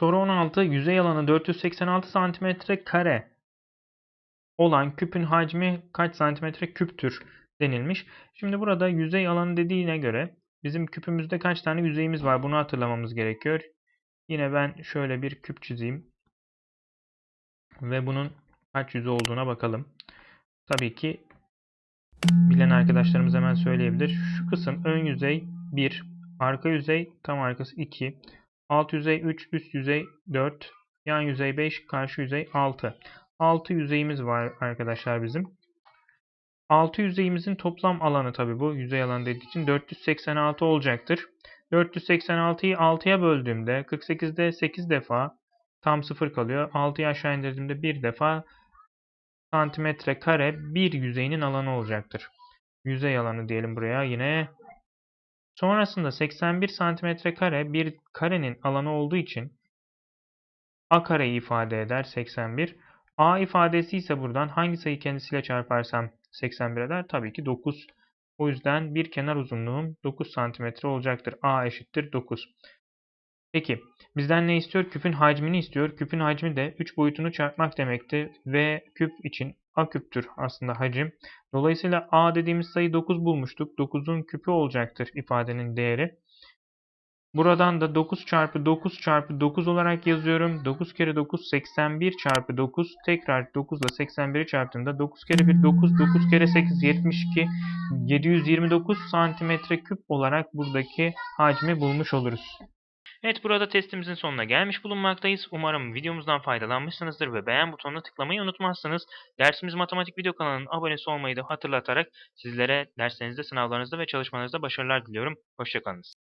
Soru 16. Yüzey alanı 486 santimetre kare olan küpün hacmi kaç santimetre küptür denilmiş. Şimdi burada yüzey alanı dediğine göre bizim küpümüzde kaç tane yüzeyimiz var bunu hatırlamamız gerekiyor. Yine ben şöyle bir küp çizeyim. Ve bunun kaç yüzey olduğuna bakalım. Tabii ki bilen arkadaşlarımız hemen söyleyebilir. Şu kısım ön yüzey 1, arka yüzey tam arkası 2, alt yüzey 3, üst yüzey 4, yan yüzey 5, karşı yüzey 6. 6 yüzeyimiz var arkadaşlar bizim. 6 yüzeyimizin toplam alanı tabi bu. Yüzey alanı dediği için 486 olacaktır. 486'yı 6'ya böldüğümde 48'de 8 defa tam 0 kalıyor. 6'yı aşağı indirdiğimde 1 defa santimetre kare bir yüzeyinin alanı olacaktır. Yüzey alanı diyelim buraya yine. Sonrasında 81 santimetre kare bir karenin alanı olduğu için a kareyi ifade eder 81. A ifadesi ise buradan hangi sayı kendisiyle çarparsam 81 eder? Tabii ki 9. O yüzden bir kenar uzunluğum 9 santimetre olacaktır. A eşittir 9. Peki bizden ne istiyor? Küpün hacmini istiyor. Küpün hacmi de 3 boyutunu çarpmak demekti. Ve küp için A küptür aslında hacim. Dolayısıyla A dediğimiz sayı 9 bulmuştuk. 9'un küpü olacaktır ifadenin değeri. Buradan da 9 çarpı 9 çarpı 9 olarak yazıyorum. 9 kere 9 81 çarpı 9. Tekrar 9 ile 81'i çarptığımda 9 kere 1 9 9 kere 8 72 729 santimetre küp olarak buradaki hacmi bulmuş oluruz. Evet burada testimizin sonuna gelmiş bulunmaktayız. Umarım videomuzdan faydalanmışsınızdır ve beğen butonuna tıklamayı unutmazsınız. Dersimiz Matematik Video kanalının abonesi olmayı da hatırlatarak sizlere derslerinizde, sınavlarınızda ve çalışmalarınızda başarılar diliyorum. Hoşçakalınız.